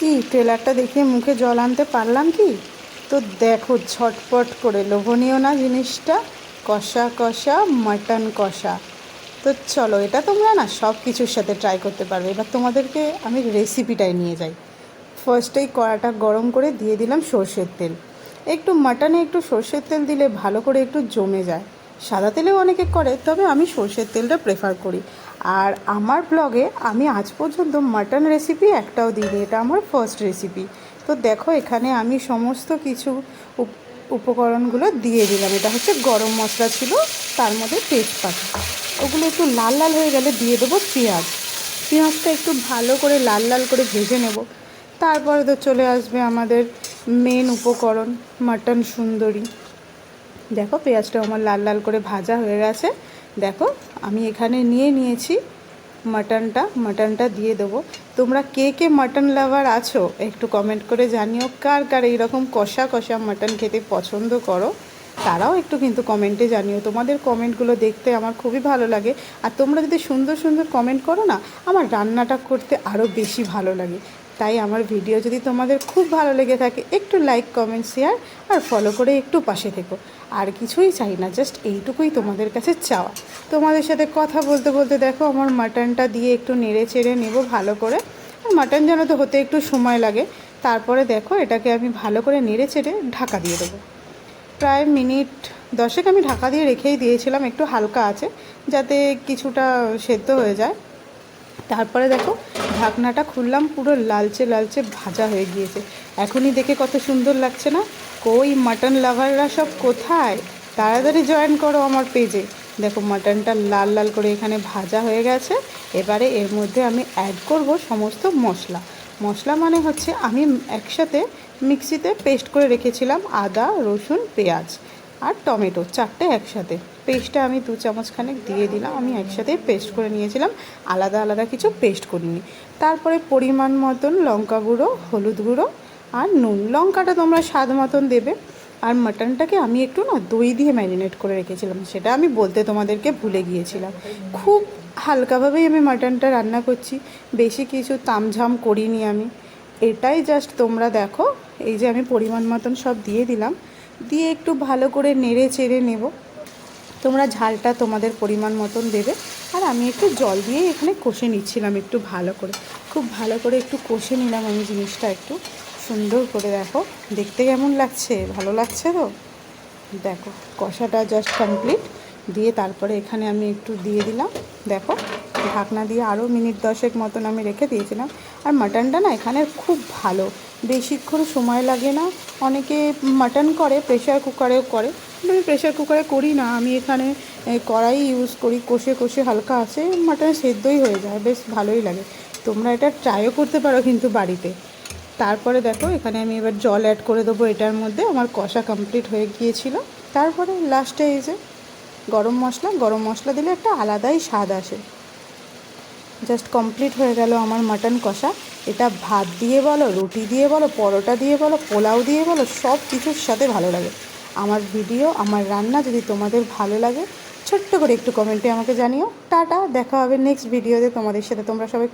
কি? ট্রেলারটা দেখে মুখে জল আনতে পারলাম কি? তো দেখো, ঝটপট করে লোভনীয় না জিনিসটা? কষা কষা মাটন কষা। তো চলো, এটা তোমরা না সব কিছুর সাথে ট্রাই করতে পারবে। এবার তোমাদেরকে আমি রেসিপিটাই নিয়ে যাই। ফার্স্টেই কড়াটা গরম করে দিয়ে দিলাম সর্ষের তেল। একটু মাটনে একটু সর্ষের তেল দিলে ভালো করে একটু জমে যায়। সাদা তেলেও অনেকে করে, তবে আমি সর্ষের তেলটা প্রেফার করি। আর আমার ব্লগে আমি আজ পর্যন্ত মাটন রেসিপি একটাও দিইনি, এটা আমার ফার্স্ট রেসিপি তো দেখো, এখানে আমি সমস্ত কিছু উপ- উপকরণগুলো দিয়ে দিলাম। এটা হচ্ছে গরম মশলা ছিল, তার মধ্যে তেজপাতা। ওগুলো একটু লাল লাল হয়ে গেলে দিয়ে দেবো পেঁয়াজ। পেঁয়াজটা একটু ভালো করে লাল লাল করে ভেজে নেব। তারপরে তো চলে আসবে আমাদের মেন উপকরণ মাটন সুন্দরী। দেখো পেঁয়াজটা আমার লাল লাল করে ভাজা হয়ে গেছে। দেখো, আমি এখানে নিয়ে নিয়েছি মাটনটা মাটনটা দিয়ে দেবো। তোমরা কে কে মাটন লাভার আছো, একটু কমেন্ট করে জানিও। কার কার এইরকম কষা কষা মাটন খেতে পছন্দ করো, তারাও একটু কিন্তু কমেন্টে জানিও। তোমাদের কমেন্টগুলো দেখতে আমার খুবই ভালো লাগে। আর তোমরা যদি সুন্দর সুন্দর কমেন্ট করো না, আমার রান্নাটা করতে আরও বেশি ভালো লাগে। তাই আমার ভিডিও যদি তোমাদের খুব ভালো লেগে থাকে, একটু লাইক কমেন্ট শেয়ার আর ফলো করে একটু পাশে থেকো। আর কিছুই চাই না জাস্ট এইটুকুই তোমাদের কাছে চাওয়া। তোমাদের সাথে কথা বলতে বলতে দেখো আমার মাটনটা দিয়ে একটু নেড়ে চেড়ে নেব ভালো করে। আর মাটন যেন তো হতে একটু সময় লাগে, তারপরে দেখো এটাকে আমি ভালো করে নেড়ে চেড়ে ঢাকা দিয়ে দেবো। প্রায় মিনিট দশেক আমি ঢাকা দিয়ে রেখেই দিয়েছিলাম, একটু হালকা আছে, যাতে কিছুটা সেদ্ধ হয়ে যায়। তারপরে দেখো, ঢাকনাটা খুললাম, পুরো লালচে লালচে ভাজা হয়ে গিয়েছে। এখনই দেখে কত সুন্দর লাগছে না? কই মাটন লাভাররা সব কোথায়? তাড়াতাড়ি জয়েন করো আমার পেজে দেখো, মাটনটা লাল লাল করে এখানে ভাজা হয়ে গেছে। এবারে এর মধ্যে আমি অ্যাড করব সমস্ত মশলা। মশলা মানে হচ্ছে আমি একসাথে মিক্সিতে পেস্ট করে রেখেছিলাম আদা, রসুন, পেঁয়াজ আর টমেটো, চারটে একসাথে। পেস্টটা আমি দু চামচ খানেক দিয়ে দিলাম। আমি একসাথে পেস্ট করে নিয়েছিলাম। আলাদা আলাদা কিছু পেস্ট করিনি। তারপরে পরিমাণ মতন লঙ্কা গুঁড়ো, হলুদ গুঁড়ো আর নুন। লঙ্কাটা তোমরা স্বাদ মতন দেবে। আর মাটনটাকে আমি একটু না দই দিয়ে ম্যারিনেট করে রেখেছিলাম। সেটা আমি বলতে তোমাদেরকে ভুলে গিয়েছিলাম। খুব হালকাভাবেই আমি মাটনটা রান্না করছি। বেশি কিছু তামঝাম করিনি আমি। এটাই জাস্ট তোমরা দেখো। এই যে আমি পরিমাণ মতন সব দিয়ে দিলাম। দিয়ে একটু ভালো করে নেড়ে চেড়ে নেব। তোমরা ঝালটা তোমাদের পরিমাণ মতন দেবে। আর আমি একটু জল দিয়ে এখানে কষে নিচ্ছিলাম একটু ভালো করে। খুব ভালো করে একটু কষে নিলাম আমি জিনিসটা একটু। সুন্দর করে দেখো। দেখতে কেমন লাগছে? ভালো লাগছে তো? দেখো, কষাটা জাস্ট কমপ্লিট দিয়ে তারপরে এখানে আমি একটু দিয়ে দিলাম। দেখো, ঢাকনা দিয়ে আরও মিনিট দশেক মতন আমি রেখে দিয়েছিলাম। আর মাটনটা না এখানে খুব ভালো। বেশিক্ষণ সময় লাগে না। অনেকে মাটন করে প্রেশার কুকারেও করে। আমি প্রেশার কুকারে করি না। আমি এখানে কড়াই ইউজ করি, কষে কষে হালকা আছে মাটন সেদ্ধই হয়ে যায়, বেশ ভালোই লাগে। তোমরা এটা ট্রাইও করতে পারো কিন্তু বাড়িতে। তারপরে দেখো, এখানে আমি এবার জল অ্যাড করে দেবো এটার মধ্যে। আমার কষা কমপ্লিট হয়ে গিয়েছিল। তারপরে লাস্টে এই যে গরম মশলা গরম মশলা দিলে একটা আলাদাই স্বাদ আসে। জাস্ট কমপ্লিট হয়ে গেল আমার মাটন কষা। এটা ভাত দিয়ে বলো, রুটি দিয়ে বলো, পরোটা দিয়ে বলো, পোলাও দিয়ে বলো সব কিছুর সাথে ভালো লাগে। আমার ভিডিও আমার রান্না যদি তোমাদের ভালো লাগে, ছোট্ট করে একটু কমেন্টে আমাকে জানিও। টাটা, দেখা হবে নেক্সট ভিডিওতে তোমাদের সাথে। তোমরা সবাই